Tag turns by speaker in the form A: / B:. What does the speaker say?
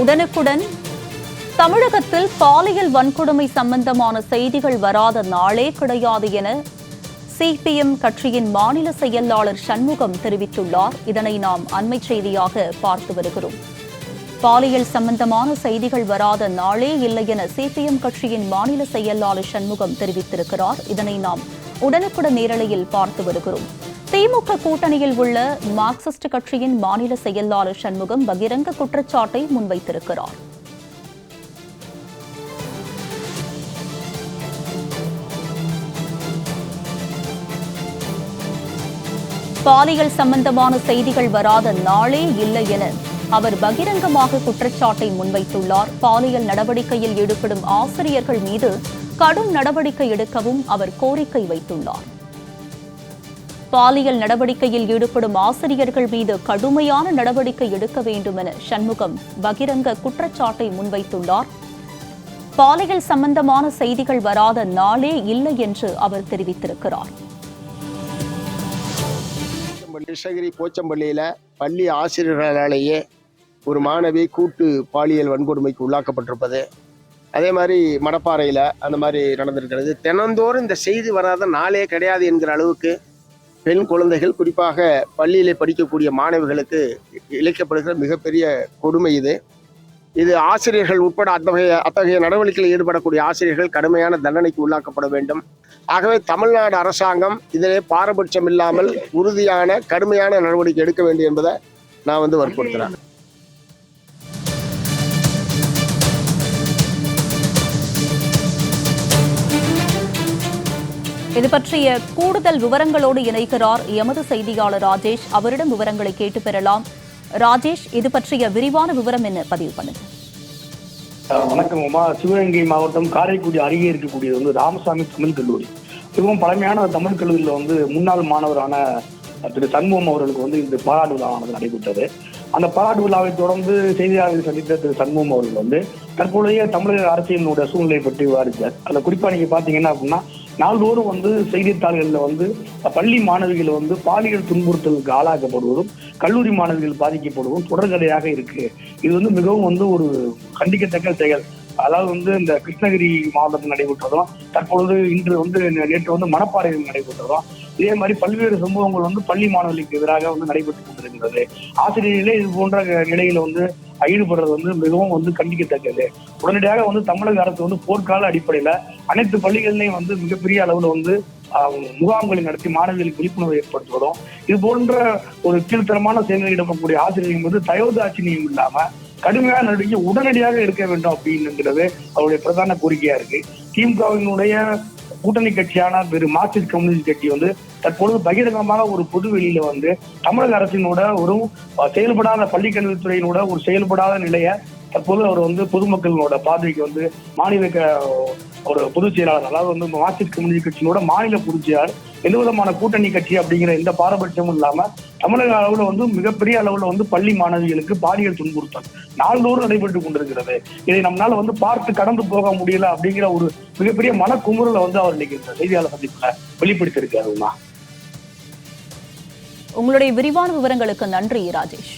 A: உடனுக்குடன் தமிழகத்தில் பாலியல் வன்கொடுமை சம்பந்தமான செய்திகள் வராத நாளே கிடையாது என சிபிஎம் கட்சியின் மாநில செயலாளர் சண்முகம் தெரிவித்துள்ளார். இதனை நாம் அண்மை செய்தியாக பார்த்து வருகிறோம். பாலியல் சம்பந்தமான செய்திகள் வராத நாளே இல்லை என சிபிஎம் கட்சியின் மாநில செயலாளர் சண்முகம் தெரிவித்திருக்கிறார். இதனை நாம் உடனுக்குடன் நேரலையில் பார்த்து வருகிறோம். திமுக கூட்டணியில் உள்ள மார்க்சிஸ்ட் கட்சியின் மாநில செயலாளர் சண்முகம் பகிரங்க குற்றச்சாட்டை முன்வைத்திருக்கிறார். பாலியல் சம்பந்தமான செய்திகள் வராத நாளே இல்லை என அவர் பகிரங்கமாக குற்றச்சாட்டை முன்வைத்துள்ளார். பாலியல் நடவடிக்கையில் ஈடுபடும் ஆசிரியர்கள் மீது கடும் நடவடிக்கை எடுக்கவும் அவர் கோரிக்கை வைத்துள்ளார். பாலியல் நடவடிக்கையில் ஈடுபடும் ஆசிரியர்கள் மீது கடுமையான நடவடிக்கை எடுக்க வேண்டும் என சண்முகம் பகிரங்க குற்றச்சாட்டை முன்வைத்துள்ளார். பாலியல் சம்பந்தமான செய்திகள் வராத நாளே இல்லை என்று அவர் தெரிவித்திருக்கிறார்.
B: கிருஷ்ணகிரி போச்சம்பள்ளியில் பள்ளி ஆசிரியர்களாலேயே ஒரு மாணவி கூட்டு பாலியல் வன்கொடுமைக்கு உள்ளாக்கப்பட்டிருப்பது அதே மாதிரி மடப்பாறையில் அந்த மாதிரி நடந்திருக்கிறது. தினந்தோறும் இந்த செய்தி வராத நாளே கிடையாது என்கிற அளவுக்கு பெண் குழந்தைகள் குறிப்பாக பள்ளியிலே படிக்கக்கூடிய மாணவிகளுக்கு இழைக்கப்படுகிற மிகப்பெரிய கொடுமை இது. இது ஆசிரியர்கள் உட்பட அத்தகைய அத்தகைய நடவடிக்கையில் ஈடுபடக்கூடிய ஆசிரியர்கள் கடுமையான தண்டனைக்கு உள்ளாக்கப்பட வேண்டும். ஆகவே தமிழ்நாடு அரசாங்கம் இதிலே பாரபட்சம் இல்லாமல் உறுதியான கடுமையான நடவடிக்கை எடுக்க வேண்டும் என்பதை நான் வந்து வற்புறுத்துறேன்.
A: இது பற்றிய கூடுதல் விவரங்களோடு இணைக்கிறார் எமது செய்தியாளர் ராஜேஷ். அவரிடம் விவரங்களை கேட்டு பெறலாம். ராஜேஷ் இது பற்றிய விரிவான விவரம் என்ன? பதிவு பண்ணுங்க.
C: வணக்கம். உமா சிவகங்கை மாவட்டம் காரைக்குடி அருகே இருக்கக்கூடியது வந்து ராமசாமி தமிழ் கல்லூரி. மிகவும் பழமையான தமிழ் கல்லூரியில் வந்து முன்னாள் மாணவரான திரு சண்முகம் அவர்களுக்கு வந்து இந்த பாராட்டு விழாவானது நடைபெற்றது. அந்த பாராட்டு விழாவை தொடர்ந்து செய்தியாளர்கள் சந்தித்த திரு சண்முகம் அவர்கள் வந்து தற்போதைய தமிழக அரசியலினுடைய சூழ்நிலை பற்றி விவாதித்தார். அதில் குறிப்பாக நீங்க பார்த்தீங்கன்னா அப்படின்னா நாள்தோறும் வந்து செய்தித்தாள்களில் வந்து பள்ளி மாணவிகள் வந்து பாலியல் துன்புறுத்தலுக்கு ஆளாக்கப்படுவதும் கல்லூரி மாணவிகள் பாதிக்கப்படுவதும் தொடர்கதையாக இருக்கு. இது வந்து மிகவும் வந்து ஒரு கண்டிக்கத்தக்க செயல். அதாவது வந்து இந்த கிருஷ்ணகிரி மாவட்டத்தில் நடைபெற்றதும் தற்பொழுது இன்று வந்து நேற்று வந்து மணப்பாறையில் நடைபெற்றதும் இதே மாதிரி பல்வேறு சம்பவங்கள் வந்து பள்ளி மாணவர்களுக்கு எதிராக வந்து நடைபெற்றுக் கொண்டிருக்கிறது ஆசிரியர்களே இது போன்ற நிலையில வந்து ஈடுபடுறது வந்து மிகவும் வந்து கண்டிக்கத்தக்கது. உடனடியாக வந்து தமிழக அரசு வந்து போர்க்கால அடிப்படையில அனைத்து பள்ளிகளிலையும் வந்து மிகப்பெரிய அளவுல வந்து முகாம்களை நடத்தி மாணவிகளுக்கு விழிப்புணர்வு ஏற்படுத்துவதும் இது போன்ற ஒரு கீழ்த்தரமான செயல்களில் ஈடுபடக்கூடிய ஆசிரியர்கள் வந்து தயோதாட்சினியும் இல்லாம கடுமையான நடவடிக்கை உடனடியாக எடுக்க வேண்டும் அப்படின்னுங்கிறது அவருடைய பிரதான கோரிக்கையா இருக்கு. திமுகவினுடைய கூட்டணி கட்சியான வெறு மார்க்சிஸ்ட் கம்யூனிஸ்ட் கட்சி வந்து தற்பொழுது பகிரங்கமாக ஒரு பொது வெளியில வந்து தமிழக அரசினோட ஒரு செயல்படாத பள்ளிக்கல்வித்துறையினோட ஒரு செயல்படாத நிலையை தற்போது அவர் வந்து பொதுமக்களோட பார்வைக்கு வந்து மாநில ஒரு பொதுச் செயலாளர் அதாவது வந்து மார்க்சிஸ்ட் கம்யூனிஸ்ட் கட்சியினோட மாநில பொதுச் செயலாளர் எந்த விதமான கூட்டணி கட்சி அப்படிங்கிற எந்த பாரபட்சமும் இல்லாம தமிழக அளவுல வந்து மிகப்பெரிய அளவுல வந்து பள்ளி மாணவிகளுக்கு பாலியல் துன்புறுத்தல் நாள்தோறும் நடைபெற்று கொண்டிருக்கிறது. இதை நம்மளால வந்து பார்த்து கடந்து போக முடியல அப்படிங்கிற ஒரு மிகப்பெரிய மனக்குமுறலை வந்து அவர் இன்னைக்கு செய்தியாளர் சந்திப்புல வெளிப்படுத்தியிருக்காருமா
A: உங்களுடைய விரிவான விவரங்களுக்கு நன்றி ராஜேஷ்.